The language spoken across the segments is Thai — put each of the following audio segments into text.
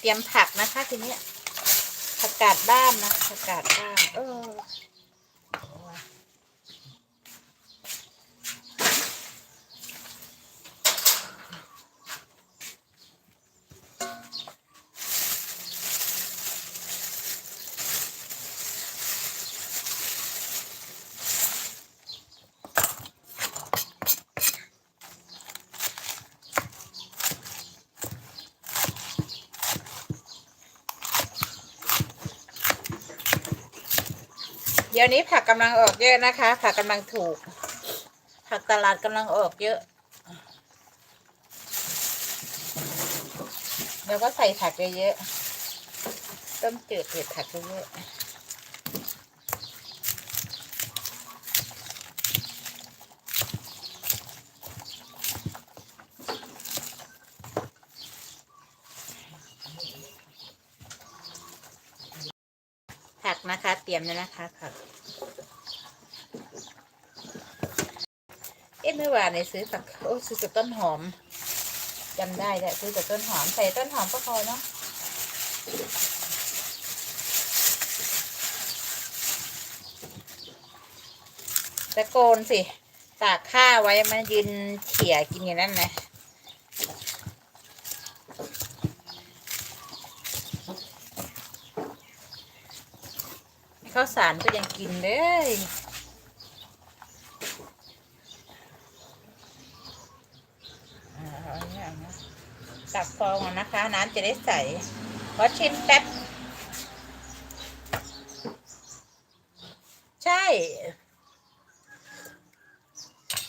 เตรียมผักนะคะทีนี้ผักกาดบ้านนะผักกาดบ้านเออเดี๋ยวนี้ผักกำลังออกเยอะนะคะ ผักกำลังถูก ผักตลาดกำลังออกเยอะแล้วก็ใส่ผักเยอะๆ ต้มจืดเผ็ดผักเยอะๆผักนะคะ เตรียมแล้วนะคะผัก เอ๊ะเมื่อวานเนี่ยซื้อผักโอ้ซื้อกับต้นหอมจำได้แหละซื้อกับต้นหอมใส่ต้นหอมก็พอเนาะตะโกนสิ ตากข้าไว้มันยืนเขี่ยกินอย่างนั้นนะข้าวสารก็ยังกินเลย อ่าเอาอย่างนี้นะ ตักฟองนะคะ น้ำจะได้ใสขอชิมแป๊บ ใช่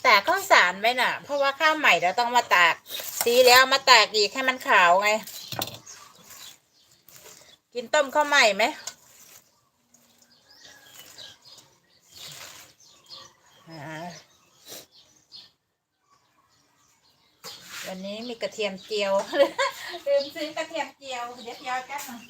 ตากข้าวสารไว้น่ะ เพราะว่าข้าวใหม่เราต้องมาตาก สีแล้วเอามาตากอีกให้มันขาวไง กินต้มข้าวใหม่ไหมอ่า วันนี้มีกระเทียมเจียวลืมซื้อกระเทียมเจียว เดี๋ยวยวกันหน่อย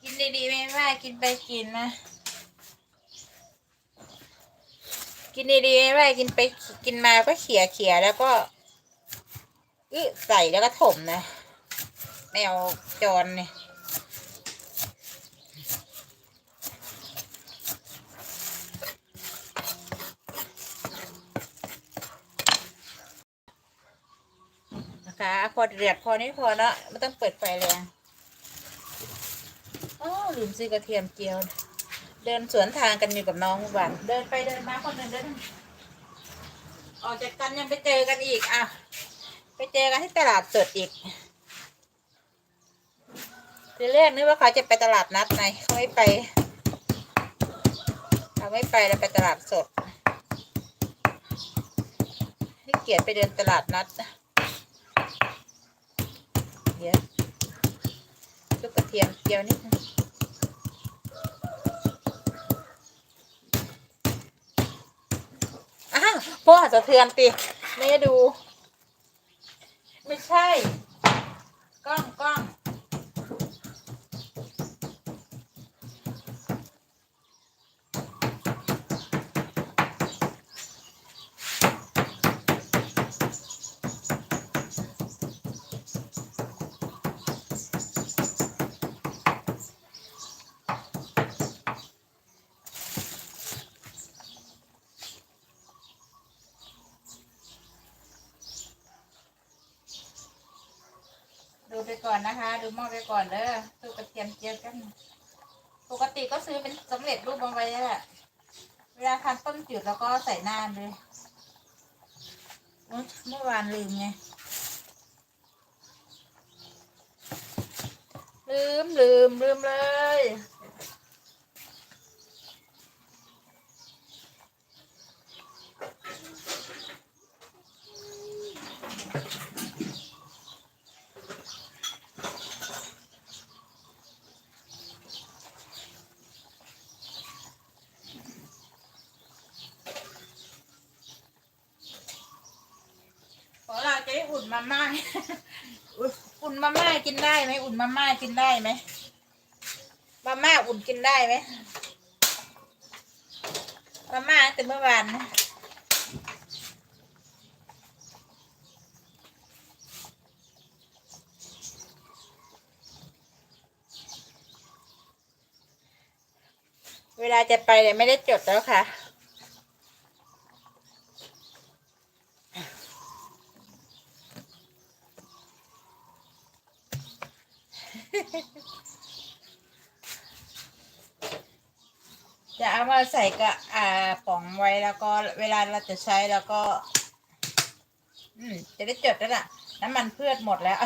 กินดีๆไม่ว่ากินไปกินนะ กินดีๆไม่กินไปกินมาก็เขี่ยเขี่ยแล้วก็อึใส่แล้วก็ถมนะไม่เอาจอนเนี่ยนะคะพอเดือดพอนี้พอเนาะไม่ต้องเปิดไฟแรงอ๋อลืมซื้อกระเทียมเจียว เดินสวนทางกันอยู่กับน้องวัน เดินไปเดินมาคนหนึ่งเดินออกจากกันยังไปเจอกันอีกอะไปเจอกันที่ตลาดสดอีกทีแรกนึกว่าเขาจะไปตลาดนัดไงเขาไม่ไปเขาไม่ไปแล้วไปตลาดสดนี่เกียดไปเดินตลาดนัดเดี๋ยวลูกกระเทียมเจียวนิดนึง อ้าว พ่ออาจจะเทือนติไม่ดู ไม่ใช่ ไปก่อนนะคะ ดูหม้อไปก่อนเด้อตู้กระเทียมเจียวกันปกติก็ซื้อเป็นสำเร็จรูปมาไว้แล้วแหละเวลาทำต้มจืดแล้วก็ใส่น้ำเลยเมื่อวานลืมไงลืมลืมลืมเลย มาม่าอุ่นอุ่นมาม่ากินได้ไหมอุ่นมาม่ากินได้ไหมมาม่าอุ่นกินได้ไหมมาม่าตั้งแต่เมื่อวานนะเวลาจะไปเนี่ยไม่ได้จดแล้วค่ะ จะเอามาใส่กระอ่าป๋องไว้แล้วก็เวลาเราจะใช้แล้วก็ อืม จะได้จดแล้วล่ะ น้ำมันพืชหมดแล้ว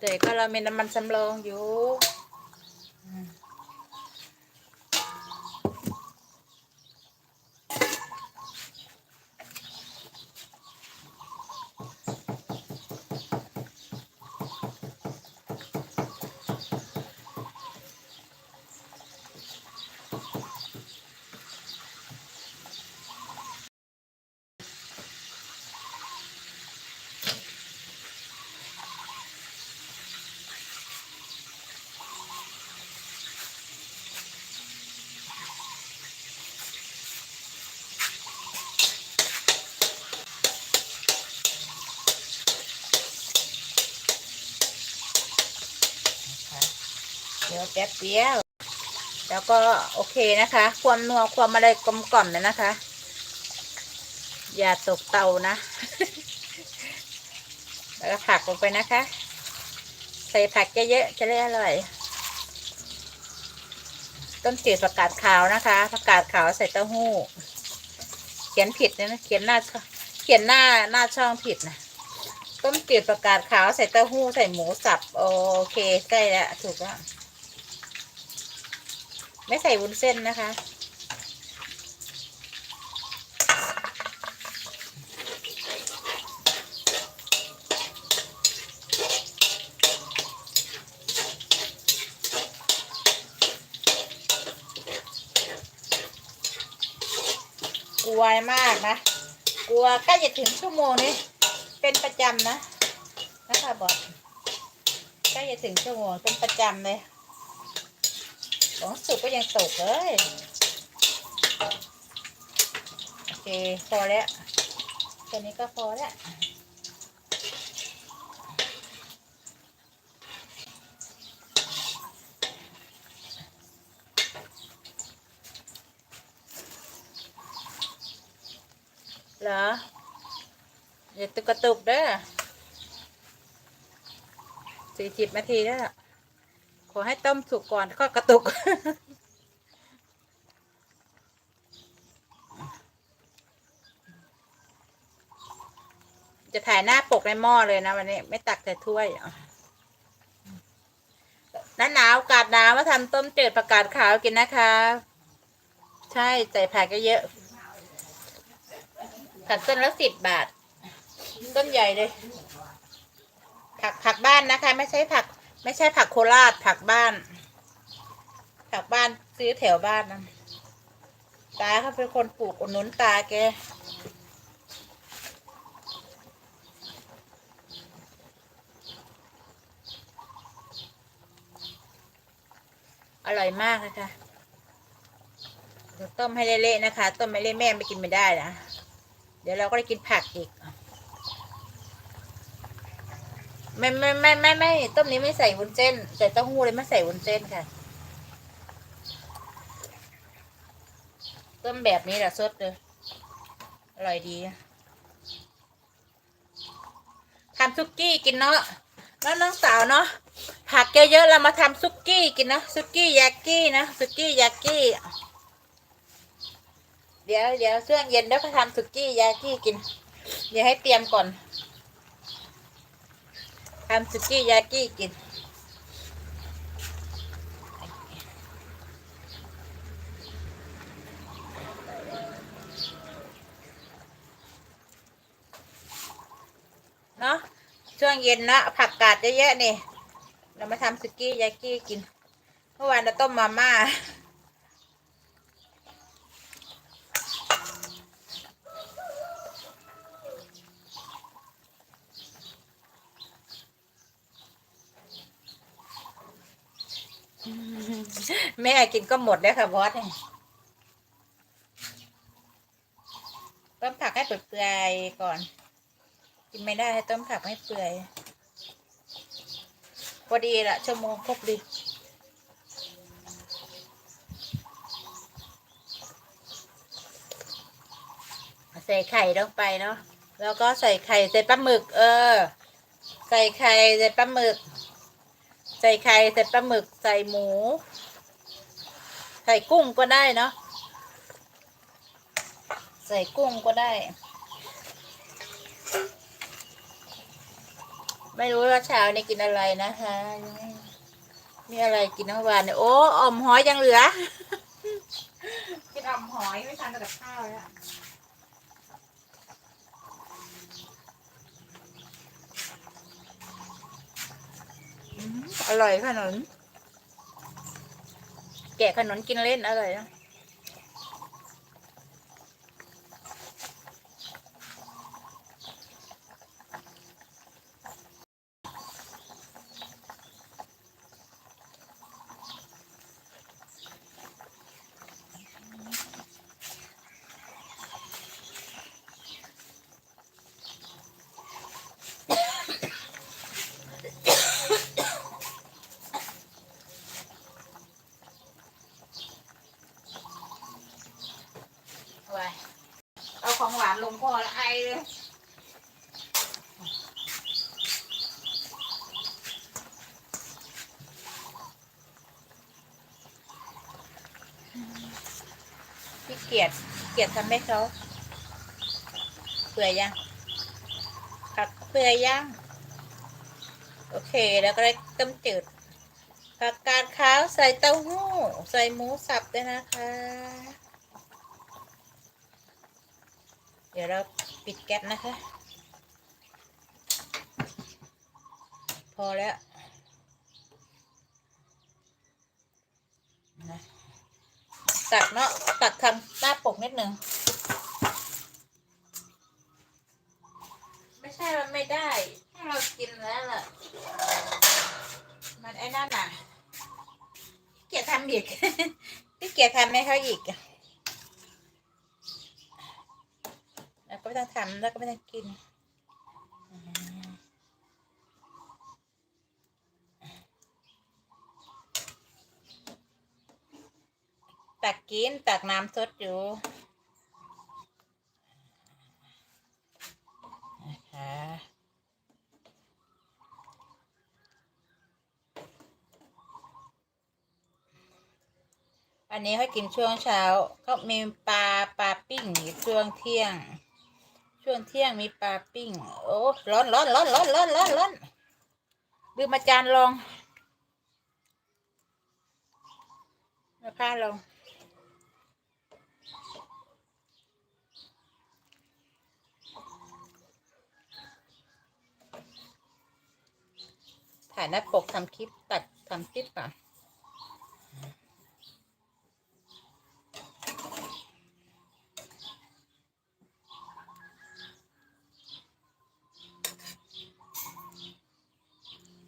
แต่ก็เรามีน้ำมันสำรองอยู่ แป๊บเดียว แล้วก็โอเคนะคะ ความนัวความอะไรกลมกล่อมเลยนะคะ อย่าตกเตานะ แล้วก็ผักลงไปนะคะ ใส่ผักเยอะๆจะได้อร่อย ต้นจืดประกาศขาวนะคะประกาศขาวใส่เต้าหู้ เขียนผิดนะ เขียนหน้าเขียนหน้าหน้าช่องผิดนะต้มจืดประกาศขาวใส่เต้าหู้ใส่หมูสับ โอเคใกล้แล้วถูกแล้ว ไม่ใส่วุ้นเส้นนะคะ กลัวมากนะ กลัวใกล้จะถึงชั่วโมงนี้ เป็นประจำนะ นะคะบอสใกล้จะถึงชั่วโมงเป็นประจำเลย ของสุกก็ยังตกเลย โอเค พอแล้วแค่นี้ก็พอแล้วเหรออย่าตุกกระตุกเด้อสี่สิบนาทีแล้ว ขอให้ต้มสุกก่อนก็กระตุก จะถ่ายหน้าปกในหม้อเลยนะวันนี้ ไม่ตักแต่ถ้วยหน้าหนาวกาศหนาวมาทำต้มเจืดผักกาดขาวกินนะคะ ใช่ใส่ผักก็เยอะผักต้นละสิบบาท ต้นใหญ่เลย ผักผักบ้านนะคะ ไม่ใช่ผัก ไม่ใช่ผักโคราชผักบ้าน ผักบ้านซื้อแถวบ้านนะตาเขาเป็นคนปลูกอุดหนุนตาแกอร่อยมากนะคะเดี๋ยวต้มให้เละๆนะคะ ต้มไม่เละแม่ไม่กินไม่ได้นะ เดี๋ยวเราก็ได้กินผักอีก ไม่ไม่ไม่ไม่ไม่ต้มนี้ไม่ใส่วุ้นเส้น ใส่เต้าหู้เลยไม่ใส่วุ้นเส้นค่ะ ต้มแบบนี้แหละสดเลยอร่อยดีทำซุกี้กินเนาะแล้วน้องสาวเนาะผักเยอะๆเรามาทำซุกี้กินนะซุกี้ยากี้นะซุกี้ยากี้เดี๋ยวเดี๋ยวช่วงเย็นเดี๋ยวก็ทำสุกี้ยากี้กิน เดี๋ยวให้เตรียมก่อน ทำสุกี้ยากี้กิน เนาะช่วงเย็นนะผักกาดเยอะๆนี่ เรามาทำสุกี้ยากี้กิน เมื่อวานเราต้มมาม่า แม่กินก็หมดแล้วค่ะบอสเนี่ยต้มผักให้เปื่อยๆก่อน กินไม่ได้ให้ต้มผักให้เปื่อยพอดีละชั่วโมงครบดีใส่ไข่ลงไปเนาะแล้วก็ใส่ไข่ใส่ปลาหมึก เออ ใส่ไข่ใส่ปลาหมึก ส่ไข่ใส่ปลาหมึกใส่หมู ใส่กุ้งก็ได้เนาะใส่กุ้งก็ได้ ไม่รู้ว่าเช้านี้กินอะไรนะคะไม่มีอะไรกินทั้งวันเนี่ยโอ้อ่อมหอยยังเหลือ กินอ่อมหอยไม่ทานกับข้าวแล้ว อร่อยขนมแกะขนมกินเล่นอร่อยนะไว้เอาของหวานลงพอละไอเลยพี่เกียรติเกียรติทำให้เขาเปื่อยยังผักเปื่อยยังโอเค แล้วก็ได้ต้มจืดผักกาดขาวใส่เต้าหู้ ใส่หมูสับด้วยนะคะ เดี๋ยวเราปิดแก๊สนะคะ พอแล้วนะ ตักเนาะตักทำหน้าปกนิดหนึ่งไม่ใช่มันไม่ได้ถ้าเรากินแล้วล่ะ มันไอ้นั่นน่ะพี่เกียรติทำอีกพี่เกียรติทำให้เขาอีกแล้วก็ไม่ต้องทำแล้วก็ไม่ต้องกินอืมตั กินตักน้ำสดอยู่นะคะอันนี้ให้กินช่วงเช้า ก็มีปลาปลาปิ้งช่วงเที่ยง ช่วงเที่ยงมีปลาปิ้ง โอ้ร้อนร้อนร้อนร้อนร้อนร้อนร้อนลืมอาจารย์ลองมาผ้าลง ถ่ายหน้าปกทำคลิปตัดทำคลิปก่อ